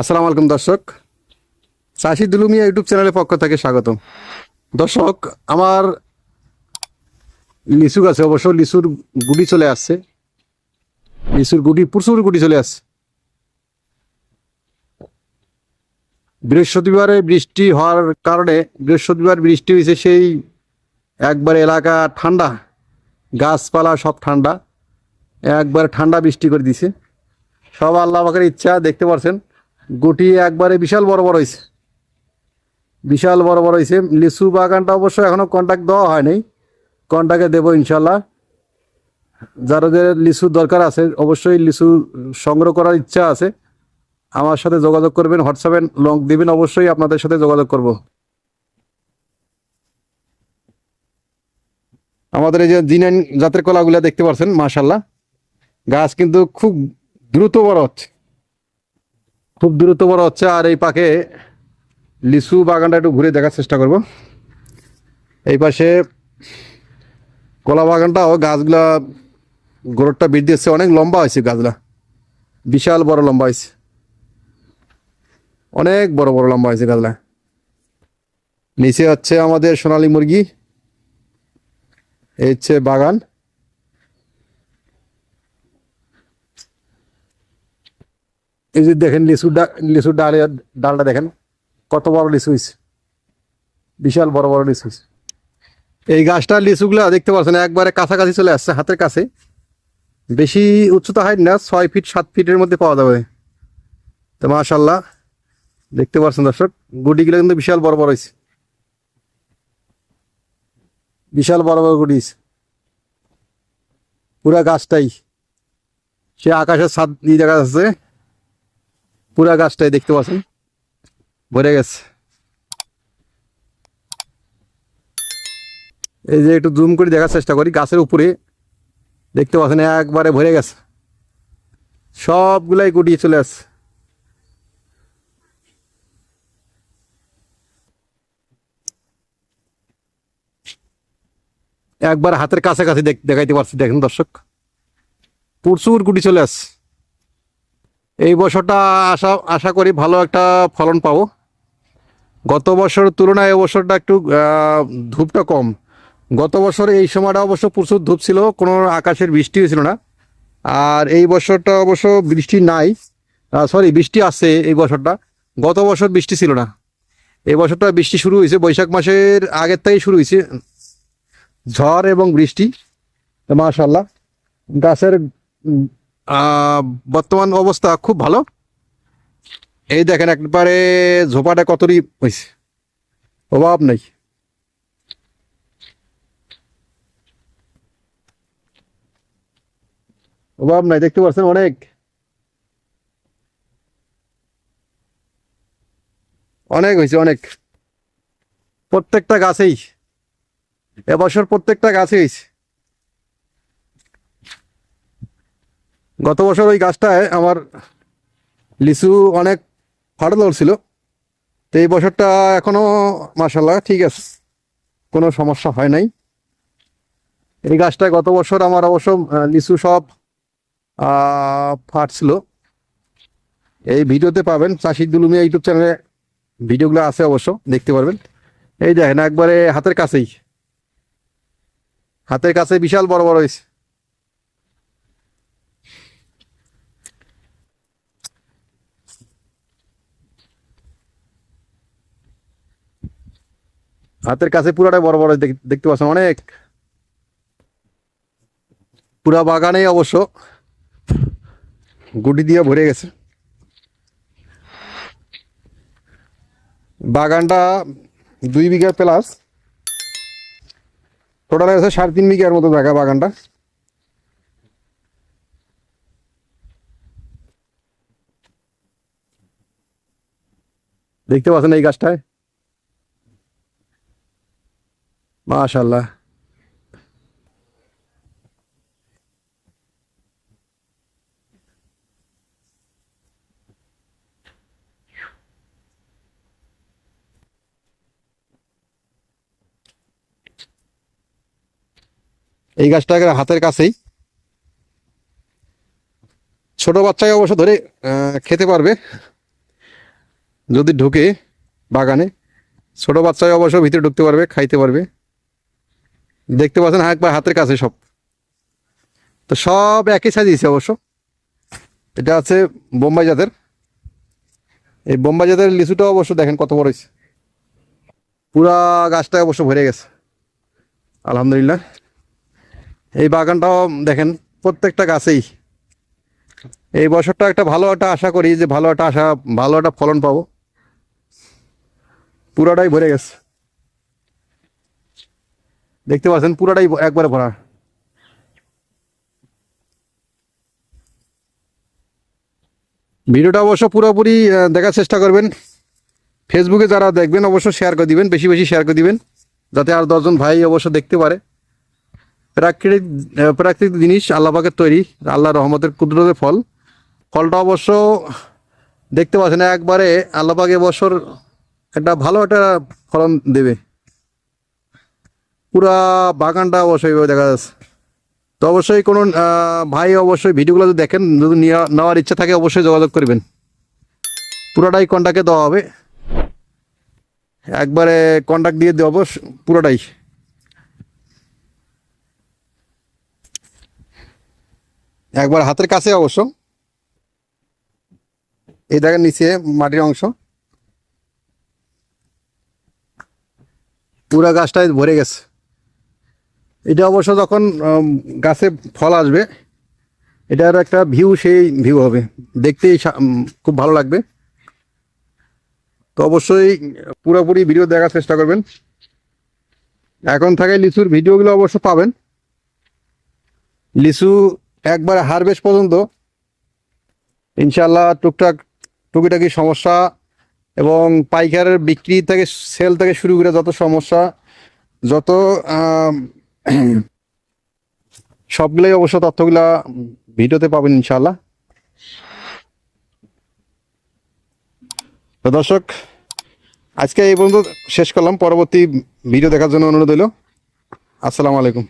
আসসালামু আলাইকুম দর্শক। চাষি দুলুমিয়া ইউটিউব চ্যানেলের পক্ষ থেকে স্বাগতম। দর্শক, আমার লিচু গাছে অবশ্য লিচুর গুটি চলে আসছে। লিচুর গুটি, প্রচুর গুটি চলে আসছে। বৃহস্পতিবারে বৃষ্টি হওয়ার কারণে বৃহস্পতিবার বৃষ্টি হয়েছে সেই একবার এলাকা ঠান্ডা, গাছপালা সব ঠান্ডা। একবার ঠান্ডা বৃষ্টি করে দিছে। সব আল্লাহ পাকের ইচ্ছা, দেখতে পারছেন। গুটি একবারে বিশাল বড় বড় হয়েছে বিশাল বড় বড় হয়েছে লিচু বাগানটা অবশ্য এখনও কন্ট্যাক্ট দেওয়া হয়নি কন্ট্যাক্টে দেবো ইনশাল্লাহ যাদের লিচু দরকার আছে, অবশ্যই লিচু সংগ্রহ করার ইচ্ছা আছে। আমার সাথে যোগাযোগ করবেন, হোয়াটসঅ্যাপে লং দিবেন, অবশ্যই আপনাদের সাথে যোগাযোগ করব। আমাদের এই যে দিনান জাতের কলাগুলা দেখতে পাচ্ছেন মাশাল্লাহ গাছ কিন্তু খুব দ্রুত বড় হচ্ছে। খুব দ্রুত বড় হচ্ছে আর এই পাকে লিচু বাগানটা একটু ঘুরে দেখার চেষ্টা করব। এই পাশে কলা বাগানটাও গাছগুলা গোড়টা বৃদ্ধি হচ্ছে, অনেক লম্বা হয়েছে গাছগুলা। বিশাল বড় লম্বা হয়েছে। অনেক বড় বড় লম্বা হয়েছে গাছগুলা। নিচে হচ্ছে আমাদের সোনালী মুরগি। এই হচ্ছে বাগান। এই যে দেখেন লিচু ডা- লিচুর ডালে, ডালটা দেখেন, কত বড় লিচু হয়েছে বিশাল বড় বড় লিচু হয়েছে এই গাছটার লিচুগুলো দেখতে পাচ্ছেন, একবারে কাছাকাছি চলে আসছে, হাতের কাছে। বেশি উচ্চতা হাইট না, ছয় ফিট, সাত ফিটের মধ্যে পাওয়া যাবে। তো মাশাল্লাহ দেখতে পাচ্ছেন দর্শক, গুটিগুলো কিন্তু বিশাল বড় বড় হয়েছে বিশাল বড় বড় গুটি। পুরা গাছটাই। সে আকাশের ছাদ দিয়ে দেখা যাচ্ছে। পুরা গাছটাই দেখতে পাচ্ছেন? ভরে গেছে। এই যে একটু জুম করে দেখার চেষ্টা করি, গাছের উপরে দেখতে পাচ্ছেন একবারে ভরে গেছে। সবগুলাই গুটিয়ে চলে আসছে। একবার হাতের কাছাকাছি দেখ- দেখাইতে পারছি, দেখেন দর্শক। প্রচুর গুটি চলে আসছে। এই বছরটা আশা আশা করি ভালো একটা ফলন পাবো। গত বছর তুলনায় এবছরটা একটু ধূপটা কম। গত বছর এই সময়টা অবশ্য প্রচুর ধূপ ছিল, কোনো আকাশের বৃষ্টি হয়েছিল না। আর এই বছরটা অবশ্য বৃষ্টি নাই। সরি বৃষ্টি আসছে এই বছরটা। গত বছর বৃষ্টি ছিল না। এই বছরটা বৃষ্টি শুরু হয়েছে, বৈশাখ মাসের আগের থেকেই শুরু হয়েছে। ঝড় এবং বৃষ্টি মাশাল্লাহ গাছের বর্তমান অবস্থা খুব ভালো। এই দেখেন একবারে ঝোপাটা কতটি হয়েছে অভাব নেই। অভাব নাই, দেখতে পাচ্ছেন অনেক। অনেক হয়েছে অনেক। প্রত্যেকটা গাছেই এবছর প্রত্যেকটা গাছে হয়েছে গত বছর ওই গাছটায় আমার লিচু অনেক ফাটল ধরছিল। তো এই বছরটা এখনও মাসাল্লাহ ঠিক আছে, কোনো সমস্যা হয় নাই। এই গাছটায় গত বছর আমার অবশ্য লিচু সব ফাটছিল। এই ভিডিওতে পাবেন চাষি দুলুমিয়া ইউটিউব চ্যানেলে ভিডিওগুলো আছে অবশ্য, দেখতে পারবেন। এই দেখেন একবারে হাতের কাছেই, হাতের কাছে বিশাল বড় বড় হয়েছে। হাতের কাছে পুরাটাই বড় বড় দেখতে পাচ্ছেন অনেক। পুরা বাগানে অবশ্য গুটি দিয়ে ভরে গেছে। বাগানটা দুই বিঘা প্লাস। টোটাল আছে সাড়ে তিন বিঘার মতো জায়গা বাগানটা। দেখতে পাচ্ছেন এই গাছটায়? মাশাল্লাহ এই গাছটা হাতের কাছেই। ছোট বাচ্চাই অবশ্য ধরে খেতে পারবে। যদি ঢুকে বাগানে, ছোট বাচ্চায় অবশ্য ভিতরে ঢুকতে পারবে, খাইতে পারবে। দেখতে পাচ্ছেন হ্যাঁ একবার হাতের কাছে সব। তো সব একই সাইজ অবশ্য। এটা আছে বোম্বাই জাতের। এই বোম্বাই জাতের লিচুটা অবশ্য দেখেন কত বড় হয়েছে। পুরা গাছটা অবশ্য ভরে গেছে। আলহামদুলিল্লাহ। এই বাগানটাও দেখেন প্রত্যেকটা গাছেই। এই বছরটা একটা ভালো একটা আশা করি যে ভালো একটা আশা, ভালো একটা ফলন পাবো। পুরাটাই ভরে গেছে। দেখতে পাচ্ছেন, পুরাটাই একবারে ভরা। ভিডিওটা অবশ্য পুরোপুরি দেখার চেষ্টা করবেন। ফেসবুকে যারা দেখবেন, অবশ্য শেয়ার করে দিবেন, বেশি বেশি শেয়ার করে দিবেন, যাতে আর দশজন ভাই অবশ্য দেখতে পারে। প্রাকৃতিক প্রাকৃতিক জিনিস আল্লাহ পাকের তৈরি আল্লাহ রহমতের কুদরতের ফল। ফলটা অবশ্য দেখতে পাচ্ছেন, একবারে আল্লাহ পাক এবছর একটা ভালো একটা ফলন দেবে। পুরা বাগানটা অবশ্যই দেখা যাচ্ছে। তো অবশ্যই কোনো ভাই অবশ্যই ভিডিওগুলো যদি দেখেন, যদি নেওয়া- নেওয়ার ইচ্ছা থাকে অবশ্যই যোগাযোগ করবেন। পুরোটাই কন্ট্যাক্টে দেওয়া হবে। একবারে কন্ট্যাক্ট দিয়ে দেওয়া পুরোটাই। একবার হাতের কাছে অবশ্য। এই দেখেন নিচে মাটির অংশ। পুরা গাছটাই ভরে গেছে। এটা অবশ্য যখন গাছে ফল আসবে, এটার একটা ভিউ সেই ভিউ হবে। দেখতেই খুব ভালো লাগবে। তো অবশ্যই পুরোপুরি ভিডিও দেখার চেষ্টা করবেন। এখন থাকে লিচুর ভিডিওগুলো অবশ্য পাবেন। লিচু একবার হারভেস্ট পর্যন্ত ইনশাল্লাহ টুকটাক, টুকিটাকি সমস্যা এবং পাইকারের বিক্রি থেকে সেল থেকে শুরু করে যত সমস্যা, যত সবগুলোই অবশ্য তথ্যগুলা ভিডিওতে পাবেন ইনশাল্লাহ তো দর্শক, আজকে এই পর্যন্ত শেষ করলাম। পরবর্তী ভিডিও দেখার জন্য অনুরোধ হইল আসসালামু আলাইকুম।